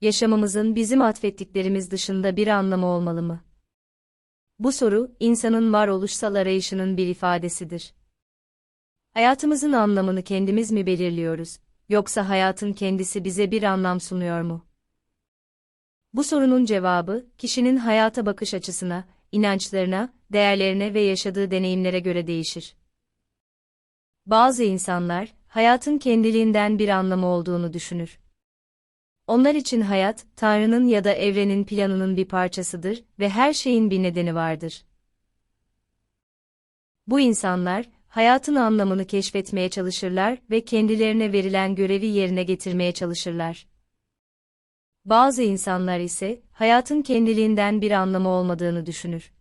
yaşamımızın bizim atfettiklerimiz dışında bir anlamı olmalı mı? Bu soru, insanın varoluşsal arayışının bir ifadesidir. Hayatımızın anlamını kendimiz mi belirliyoruz, yoksa hayatın kendisi bize bir anlam sunuyor mu? Bu sorunun cevabı, kişinin hayata bakış açısına, inançlarına, değerlerine ve yaşadığı deneyimlere göre değişir. Bazı insanlar, hayatın kendiliğinden bir anlamı olduğunu düşünür. Onlar için hayat, Tanrı'nın ya da evrenin planının bir parçasıdır ve her şeyin bir nedeni vardır. Bu insanlar, hayatın anlamını keşfetmeye çalışırlar ve kendilerine verilen görevi yerine getirmeye çalışırlar. Bazı insanlar ise, hayatın kendiliğinden bir anlamı olmadığını düşünür.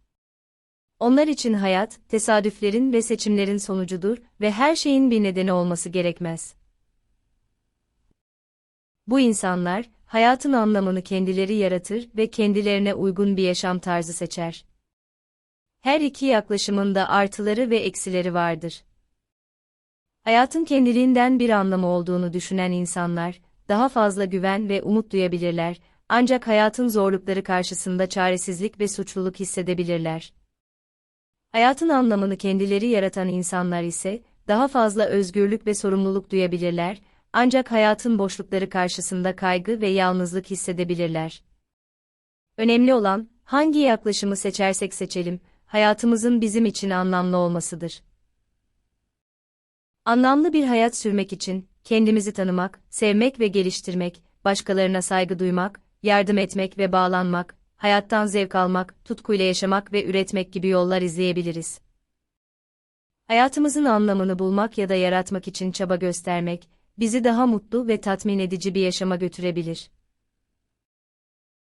Onlar için hayat, tesadüflerin ve seçimlerin sonucudur ve her şeyin bir nedeni olması gerekmez. Bu insanlar, hayatın anlamını kendileri yaratır ve kendilerine uygun bir yaşam tarzı seçer. Her iki yaklaşımın da artıları ve eksileri vardır. Hayatın kendiliğinden bir anlamı olduğunu düşünen insanlar, daha fazla güven ve umut duyabilirler, ancak hayatın zorlukları karşısında çaresizlik ve suçluluk hissedebilirler. Hayatın anlamını kendileri yaratan insanlar ise, daha fazla özgürlük ve sorumluluk duyabilirler, ancak hayatın boşlukları karşısında kaygı ve yalnızlık hissedebilirler. Önemli olan, hangi yaklaşımı seçersek seçelim, hayatımızın bizim için anlamlı olmasıdır. Anlamlı bir hayat sürmek için, kendimizi tanımak, sevmek ve geliştirmek, başkalarına saygı duymak, yardım etmek ve bağlanmak, hayattan zevk almak, tutkuyla yaşamak ve üretmek gibi yollar izleyebiliriz. Hayatımızın anlamını bulmak ya da yaratmak için çaba göstermek, bizi daha mutlu ve tatmin edici bir yaşama götürebilir.